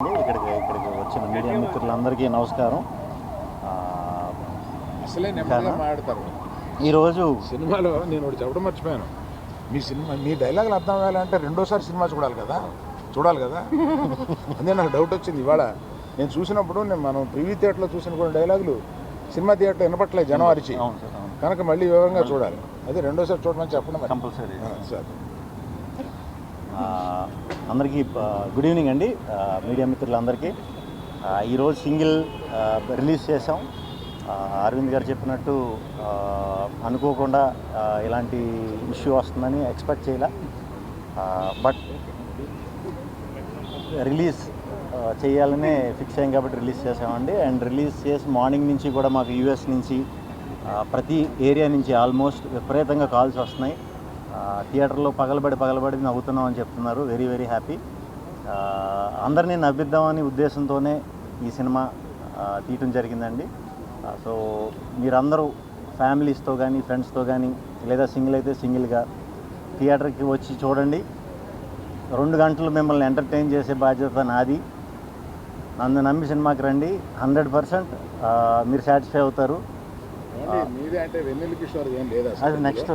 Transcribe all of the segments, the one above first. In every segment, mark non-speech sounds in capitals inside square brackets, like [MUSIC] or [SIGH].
ఇక్కడికి ఇక్కడికి వచ్చిన మీడియా మిత్రులందరికీ నమస్కారం. అసలే నెమ్మదిగా మాట్లాడతారు. ఈరోజు సినిమాలో నేను ఒకటి చెప్పడం మర్చిపోయాను. మీ సినిమా మీ డైలాగులు అర్థం అవ్వాలంటే రెండోసారి సినిమా చూడాలి కదా? చూడాలి కదా? అదే నాకు డౌట్ వచ్చింది ఇవాళ. నేను చూసినప్పుడు నేను మనం ప్రివ్యూ థియేటర్లో చూసిన కొన్ని డైలాగులు సినిమా థియేటర్ వినపట్లేదు జనం అరిచి అవును సార్. అవును కనుక మళ్ళీ వివరంగా చూడాలి. అదే రెండోసారి చూడమని చెప్పడం. కంపల్సరీ. సార్. అందరికీ గుడ్ ఈవినింగ్ అండి మీడియా మిత్రులందరికీ. ఈరోజు సింగిల్ రిలీజ్ చేసాం అరవింద్ గారు చెప్పినట్టు అనుకోకుండా ఇలాంటి ఇష్యూ వస్తుందని ఎక్స్పెక్ట్ చేయలే. బట్ రిలీజ్ చేయాలనే ఫిక్స్ అయ్యాం కాబట్టి రిలీజ్ చేసామండి అండ్ రిలీజ్ చేసి మార్నింగ్ నుంచి కూడా మాకు యూఎస్ నుంచి ప్రతి ఏరియా నుంచి ఆల్మోస్ట్ విపరీతంగా కాల్స్ వస్తున్నాయి. థియేటర్లో పగలబడి పగలబడి నవ్వుతున్నాం అని చెప్తున్నారు వెరీ వెరీ హ్యాపీ అందరినీ నవ్విద్దామని ఉద్దేశంతోనే ఈ సినిమా తీయటం జరిగిందండి. సో మీరందరూ ఫ్యామిలీస్తో కానీ ఫ్రెండ్స్తో కానీ లేదా సింగిల్ అయితే సింగిల్గా థియేటర్కి వచ్చి చూడండి. రెండు గంటలు మిమ్మల్ని ఎంటర్టైన్ చేసే బాధ్యత నాది. నన్ను నమ్మి సినిమాకి రండి. హండ్రెడ్ పర్సెంట్ మీరు సాటిస్ఫై అవుతారు? అది నెక్స్ట్.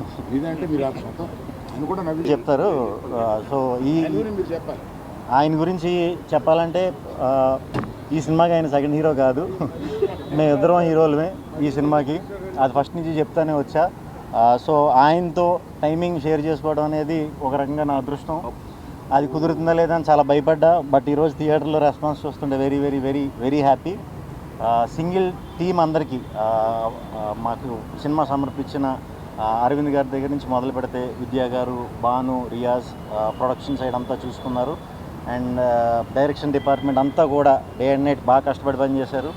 [LAUGHS] మీరు ఆయన కూడా చెప్తారు. సో ఈ ఆయన గురించి చెప్పాలంటే ఈ సినిమాకి ఆయన సెకండ్ హీరో కాదు. [LAUGHS] మేము ఇద్దరం హీరోలమే ఈ సినిమాకి. అది ఫస్ట్ నుంచి చెప్తానే వచ్చా. సో ఆయనతో టైమింగ్ షేర్ చేసుకోవడం అనేది ఒక రకంగా నా అదృష్టం. అది కుదురుతుందా లేదా అని చాలా భయపడ్డా. బట్ ఈరోజు థియేటర్లో రెస్పాన్స్ చూస్తుంటే very very very very happy single team అందరికీ మాకు సినిమా సమర్పించిన అరవింద్ గారి దగ్గర నుంచి మొదలు పెడితే విద్యా గారు భాను రియాజ్ ప్రొడక్షన్ సైడ్ అంతా చూసుకున్నారు. అండ్ డైరెక్షన్ డిపార్ట్మెంట్ అంతా కూడా డే అండ్ నైట్ బాగా కష్టపడి పనిచేశారు.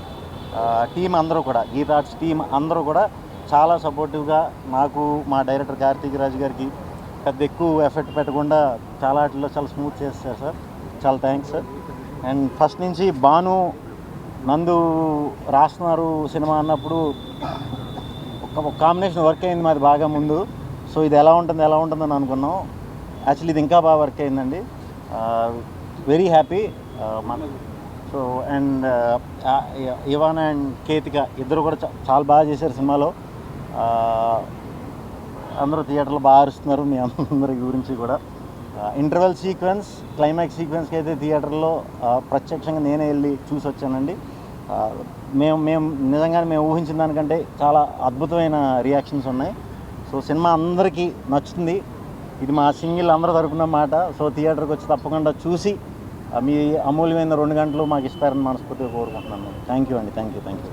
టీం అందరూ కూడా గీత ఆర్ట్స్ టీం అందరూ కూడా చాలా సపోర్టివ్గా నాకు మా డైరెక్టర్ కార్తీక్ రాజు గారికి పెద్ద ఎక్కువ ఎఫెక్ట్ పెట్టకుండా చాలా వాటిలో చాలా స్మూత్ చేస్తారు సార్. చాలా థ్యాంక్స్ సార్. అండ్ ఫస్ట్ నుంచి భాను నందు రాస్తున్నారు సినిమా అన్నప్పుడు కాంబినేషన్ వర్క్ అయింది మాది బాగా ముందు. సో ఇది ఎలా ఉంటుంది ఎలా ఉంటుందని అనుకున్నాం. యాక్చువల్లీ ఇది ఇంకా బాగా వర్క్ అయిందండి. వెరీ హ్యాపీ మన so and Ivan and Ketika ఇద్దరు కూడా చాలా బాగా చేశారు సినిమాలో. Uh, అందరూ థియేటర్లో బాగా అరుస్తున్నారు మీ అందరి గురించి కూడా. ఇంటర్వెల్ సీక్వెన్స్ క్లైమాక్స్ సీక్వెన్స్కి అయితే థియేటర్లో uh, ప్రత్యక్షంగా నేనే వెళ్ళి చూసి వచ్చానండి మేము మేము నిజంగానే మేము ఊహించిన దానికంటే చాలా అద్భుతమైన రియాక్షన్స్ ఉన్నాయి. సో సినిమా అందరికీ నచ్చుతుంది. ఇది మా సింగిల్ అందరూ తరపున మాట. సో థియేటర్కి వచ్చి తప్పకుండా చూసి మీ అమూల్యమైన రెండు గంటలు మాకు ఇస్తారని మనస్ఫూర్తిగా కోరుకుంటున్నాను. థ్యాంక్ యూ అండి. Thank you thank you